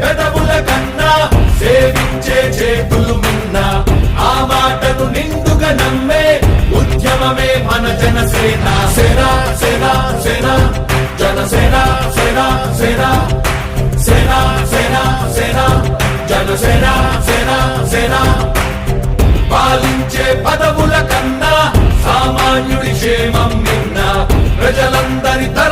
పెదవుల కన్నా సేవించే చేతులు మిన్న ఆ మాటను నిండుగా నమ్మే ఉద్యమమే మన జనసేన. సేన సేన సేన జనసేన సేన సేన సేన సేన సేన జనసేన సేన సేన పాలించే పదవుల కన్నా సామాన్యుడి క్షేమం నిన్న ప్రజలందరి తర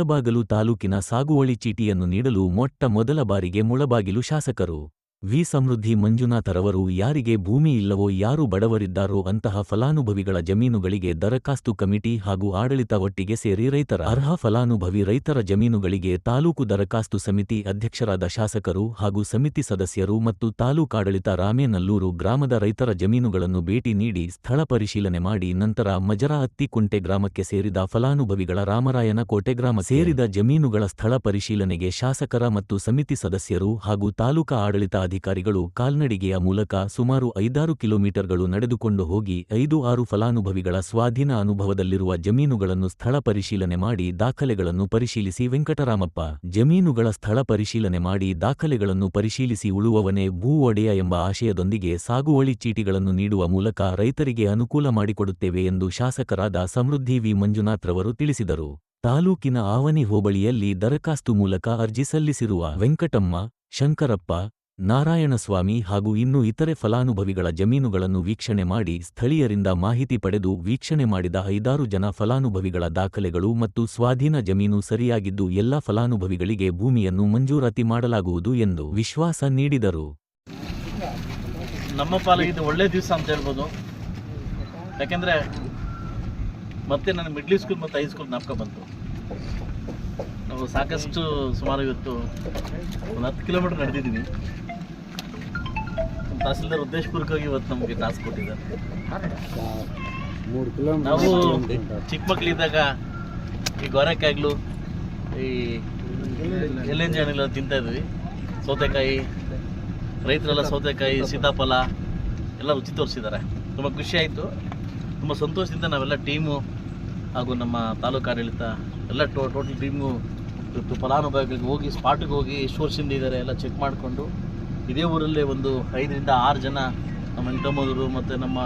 ಮುಳಬಾಗಲು ತಾಲೂಕಿನ ಸಾಗುವಳಿ ಚೀಟಿಯನ್ನು ನೀಡಲು ಮೊಟ್ಟ ಮೊದಲ ಬಾರಿಗೆ ಮುಳಬಾಗಿಲು ಶಾಸಕರು. ವಿ ಸಮೃದ್ಧಿ ಮಂಜುನಾಥರವರು ಯಾರಿಗೆ ಭೂಮಿ ಇಲ್ಲವೋ ಯಾರು ಬಡವರಿದ್ದಾರೋ ಅಂತಹ ಫಲಾನುಭವಿಗಳ ಜಮೀನುಗಳಿಗೆ ದರಖಾಸ್ತು ಕಮಿಟಿ ಹಾಗೂ ಆಡಳಿತ ಒಟ್ಟಿಗೆ ಸೇರಿ ರೈತರ ಅರ್ಹ ಫಲಾನುಭವಿ ರೈತರ ಜಮೀನುಗಳಿಗೆ ತಾಲೂಕು ದರಖಾಸ್ತು ಸಮಿತಿ ಅಧ್ಯಕ್ಷರಾದ ಶಾಸಕರು ಹಾಗೂ ಸಮಿತಿ ಸದಸ್ಯರು ಮತ್ತು ತಾಲೂಕಾಡಳಿತ ರಾಮೇನಲ್ಲೂರು ಗ್ರಾಮದ ರೈತರ ಜಮೀನುಗಳನ್ನು ಭೇಟಿ ನೀಡಿ ಸ್ಥಳ ಪರಿಶೀಲನೆ ಮಾಡಿ ನಂತರ ಮಜರಾ ಅತ್ತಿಕುಂಟೆ ಗ್ರಾಮಕ್ಕೆ ಸೇರಿದ ಫಲಾನುಭವಿಗಳ ರಾಮರಾಯನ ಕೋಟೆ ಗ್ರಾಮ ಸೇರಿದ ಜಮೀನುಗಳ ಸ್ಥಳ ಪರಿಶೀಲನೆಗೆ ಶಾಸಕರ ಮತ್ತು ಸಮಿತಿ ಸದಸ್ಯರು ಹಾಗೂ ತಾಲೂಕಾ ಆಡಳಿತ ಅಧಿಕಾರಿಗಳು ಕಾಲ್ನಡಿಗೆಯ ಮೂಲಕ ಸುಮಾರು ಐದಾರು ಕಿಲೋಮೀಟರ್ಗಳು ನಡೆದುಕೊಂಡು ಹೋಗಿ ಐದು ಆರು ಫಲಾನುಭವಿಗಳ ಸ್ವಾಧೀನ ಅನುಭವದಲ್ಲಿರುವ ಜಮೀನುಗಳನ್ನು ಸ್ಥಳ ಪರಿಶೀಲನೆ ಮಾಡಿ ದಾಖಲೆಗಳನ್ನು ಪರಿಶೀಲಿಸಿ ವೆಂಕಟರಾಮಪ್ಪ. ಜಮೀನುಗಳ ಸ್ಥಳ ಪರಿಶೀಲನೆ ಮಾಡಿ ದಾಖಲೆಗಳನ್ನು ಪರಿಶೀಲಿಸಿ ಉಳುವವನೇ ಭೂ ಒಡೆಯ ಎಂಬ ಆಶಯದೊಂದಿಗೆ ಸಾಗುವಳಿ ಚೀಟಿಗಳನ್ನು ನೀಡುವ ಮೂಲಕ ರೈತರಿಗೆ ಅನುಕೂಲ ಮಾಡಿಕೊಡುತ್ತೇವೆ ಎಂದು ಶಾಸಕರಾದ ಸಮೃದ್ಧಿ ವಿ. ಮಂಜುನಾಥ್ರವರು ತಿಳಿಸಿದರು. ತಾಲೂಕಿನ ಆವನಿ ಹೋಬಳಿಯಲ್ಲಿ ದರಖಾಸ್ತು ಮೂಲಕ ಅರ್ಜಿ ಸಲ್ಲಿಸಿರುವ ವೆಂಕಟಮ್ಮ, ಶಂಕರಪ್ಪ ನಾರಾಯಣಸ್ವಾಮಿ ಹಾಗೂ ಇನ್ನೂ ಇತರೆ ಫಲಾನುಭವಿಗಳ ಜಮೀನುಗಳನ್ನು ವೀಕ್ಷಣೆ ಮಾಡಿ ಸ್ಥಳೀಯರಿಂದ ಮಾಹಿತಿ ಪಡೆದು ವೀಕ್ಷಣೆ ಮಾಡಿದ ಐದಾರು ಜನ ಫಲಾನುಭವಿಗಳ ದಾಖಲೆಗಳು ಮತ್ತು ಸ್ವಾಧೀನ ಜಮೀನು ಸರಿಯಾಗಿದ್ದು ಎಲ್ಲ ಫಲಾನುಭವಿಗಳಿಗೆ ಭೂಮಿಯನ್ನು ಮಂಜೂರಾತಿ ಮಾಡಲಾಗುವುದು ಎಂದು ವಿಶ್ವಾಸ ನೀಡಿದರು. ನಮ್ಮ ಪಾಲಿಗೆ ಇದು ಒಳ್ಳೆ ದಿವಸ ಅಂತ ಹೇಳ್ಬೋದು. ಯಾಕೆಂದರೆ ಮತ್ತೆ ನನ್ನ ಮಿಡ್ಲ್ ಸ್ಕೂಲ್ ಮತ್ತು ಹೈಸ್ಕೂಲ್ ನಾಪಕ ಬಂತು. ನಾವು ಸಾಕಷ್ಟು ಸುಮಾರು ಇವತ್ತು ಒಂದು ಹತ್ತು ಕಿಲೋಮೀಟರ್ ನಡೆದಿದ್ದೀನಿ ತಹಸೀಲ್ದಾರ್ ಉದ್ದೇಶಪೂರ್ವಕವಾಗಿ ಇವತ್ತು ನಮಗೆ ಟಾಸ್ಕ್ ಕೊಟ್ಟಿದ್ದಾರೆ. ನಾವು ಚಿಕ್ಕ ಮಕ್ಕಳಿದ್ದಾಗ ಈ ಗೊರಕಾಗ್ಲು ಈ ಎಲೆಂಜಿ ಹಣ್ಣೆಲ್ಲ ತಿಂತಾ ಇದ್ವಿ. ಸೌತೆಕಾಯಿ ರೈತರೆಲ್ಲ ಸೌತೆಕಾಯಿ ಸೀತಾಫಲ ಎಲ್ಲ ರುಚಿ ತೋರಿಸಿದ್ದಾರೆ. ತುಂಬ ಖುಷಿ ಆಯಿತು. ತುಂಬ ಸಂತೋಷದಿಂದ ನಾವೆಲ್ಲ ಟೀಮು ಹಾಗೂ ನಮ್ಮ ತಾಲೂಕು ಆಡಳಿತ ಎಲ್ಲ ಟೋ ಟೋಟಲ್ ಟೀಮು ಫಲಾನುಭವಿಗಳಿಗೆ ಹೋಗಿ ಸ್ಪಾಟಿಗೆ ಹೋಗಿ ಎಷ್ಟು ವರ್ಷದಿಂದ ಇದ್ದಾರೆ ಎಲ್ಲ ಚೆಕ್ ಮಾಡಿಕೊಂಡು ಇದೇ ಊರಲ್ಲೇ ಒಂದು ಐದರಿಂದ ಆರು ಜನ ನಮ್ಮ ವೆಂಕಟಮ್ಮನವರು ಮತ್ತು ನಮ್ಮ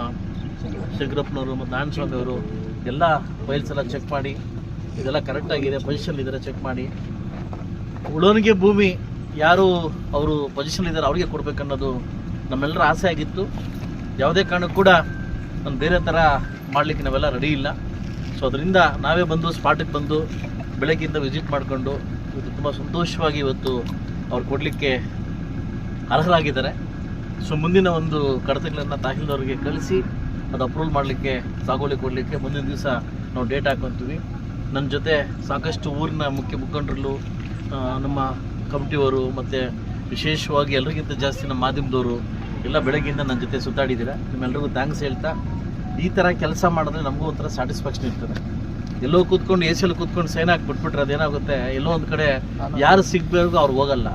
ಶಂಕರಪ್ಪನವರು ಮತ್ತು ನಾರಾಯಣಸ್ವಾಮಿ ಅವರು ಎಲ್ಲ ಫೈಲ್ಸ್ ಎಲ್ಲ ಚೆಕ್ ಮಾಡಿ, ಇದೆಲ್ಲ ಕರೆಕ್ಟಾಗಿದೆ ಪೊಸಿಷನ್ ಇದ್ದಾರೆ ಚೆಕ್ ಮಾಡಿ. ಉಳೋನಿಗೆ ಭೂಮಿ ಯಾರು ಅವರು ಪೊಸಿಷನ್ ಇದ್ದಾರೆ ಅವ್ರಿಗೆ ಕೊಡಬೇಕನ್ನೋದು ನಮ್ಮೆಲ್ಲರ ಆಸೆ ಆಗಿತ್ತು. ಯಾವುದೇ ಕಾರಣಕ್ಕೂ ಕೂಡ ನಾನು ಬೇರೆ ಥರ ಮಾಡಲಿಕ್ಕೆ ನಾವೆಲ್ಲ ರೆಡಿ ಇಲ್ಲ. ಸೊ ಅದರಿಂದ ನಾವೇ ಬಂದು ಸ್ಪಾಟಿಗೆ ಬಂದು, ಬೆಳಗ್ಗೆಯಿಂದ ವಿಸಿಟ್ ಮಾಡಿಕೊಂಡು ಇವತ್ತು ತುಂಬ ಸಂತೋಷವಾಗಿ ಇವತ್ತು ಅವ್ರು ಕೊಡಲಿಕ್ಕೆ ಅರ್ಹರಾಗಿದ್ದಾರೆ. ಸೊ ಮುಂದಿನ ಒಂದು ಕಡತಗಳನ್ನು ತಹಸೀಲ್ದವ್ರಿಗೆ ಕಳಿಸಿ ಅದು ಅಪ್ರೂವಲ್ ಮಾಡಲಿಕ್ಕೆ ಸಾಗುವಳಿ ಕೊಡಲಿಕ್ಕೆ ಮುಂದಿನ ದಿವಸ ನಾವು ಡೇಟ್ ಹಾಕೊತೀವಿ. ನನ್ನ ಜೊತೆ ಸಾಕಷ್ಟು ಊರಿನ ಮುಖ್ಯ ಮುಖಂಡರು ನಮ್ಮ ಕಮಿಟಿಯವರು ಮತ್ತು ವಿಶೇಷವಾಗಿ ಎಲ್ಲರಿಗಿಂತ ಜಾಸ್ತಿ ನಮ್ಮ ಮಾಧ್ಯಮದವರು ಎಲ್ಲ ಬೆಳಗ್ಗೆಯಿಂದ ನನ್ನ ಜೊತೆ ಸುತ್ತಾಡಿದ್ದೀರಾ. ನಿಮ್ಮೆಲ್ಲರಿಗೂ ಥ್ಯಾಂಕ್ಸ್ ಹೇಳ್ತಾ ಈ ಥರ ಕೆಲಸ ಮಾಡಿದ್ರೆ ನಮಗೂ ಒಂಥರ ಸ್ಯಾಟಿಸ್ಫ್ಯಾಕ್ಷನ್ ಇರ್ತದೆ. ಎಲ್ಲೋ ಕೂತ್ಕೊಂಡು ಎ ಸಿಯಲ್ಲಿ ಕೂತ್ಕೊಂಡು ಸೈನ್ ಹಾಕಿ ಬಿಟ್ಬಿಟ್ರೆ ಅದೇನಾಗುತ್ತೆ? ಎಲ್ಲೋ ಒಂದು ಕಡೆ ಯಾರು ಸಿಗ್ಬೇಕು ಅವ್ರು ಹೋಗಲ್ಲ.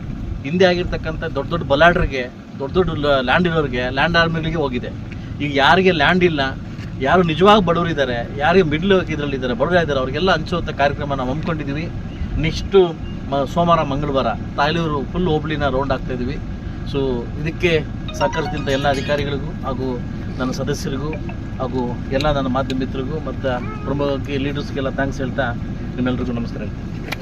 ಹಿಂದೆ ಆಗಿರ್ತಕ್ಕಂಥ ದೊಡ್ಡ ದೊಡ್ಡ ಬಲಾಡ್ರಿಗೆ ದೊಡ್ಡ ದೊಡ್ಡ ಲ್ಯಾಂಡ್ ಇರೋರಿಗೆ ಲ್ಯಾಂಡ್ ಆರ್ಮಿಗಳಿಗೆ ಹೋಗಿದೆ. ಈಗ ಯಾರಿಗೆ ಲ್ಯಾಂಡ್ ಇಲ್ಲ, ಯಾರು ನಿಜವಾಗಿ ಬಡವರಿದ್ದಾರೆ, ಯಾರಿಗೆ ಮಿಡ್ಲ್ ಇದರಲ್ಲಿದ್ದಾರೆ ಬಡವರಿದ್ದಾರೆ ಅವರಿಗೆಲ್ಲ ಹಂಚುವಂಥ ಕಾರ್ಯಕ್ರಮ ನಾವು ಹಮ್ಮಿಕೊಂಡಿದ್ದೀವಿ ನೆಕ್ಸ್ಟು ಮ ಸೋಮವಾರ, ಮಂಗಳವಾರ ತಾಯಲೂರು ಫುಲ್ ಹೋಬಳಿನ ರೌಂಡ್ ಆಗ್ತಾ ಇದ್ದೀವಿ ಸೊ ಇದಕ್ಕೆ ಸಹಕರಿಸಿದಂಥ ಎಲ್ಲ ಅಧಿಕಾರಿಗಳಿಗೂ ಹಾಗೂ ನನ್ನ ಸದಸ್ಯರಿಗೂ ಹಾಗೂ ಎಲ್ಲ ನನ್ನ ಮಾಧ್ಯಮ ಮಿತ್ರರಿಗೂ ಮತ್ತು ಪ್ರಮುಖ ಲೀಡರ್ಸ್ಗೆಲ್ಲ ಥ್ಯಾಂಕ್ಸ್ ಹೇಳ್ತಾ ನಿಮ್ಮೆಲ್ಲರಿಗೂ ನಮಸ್ಕಾರ ಹೇಳ್ತೀನಿ.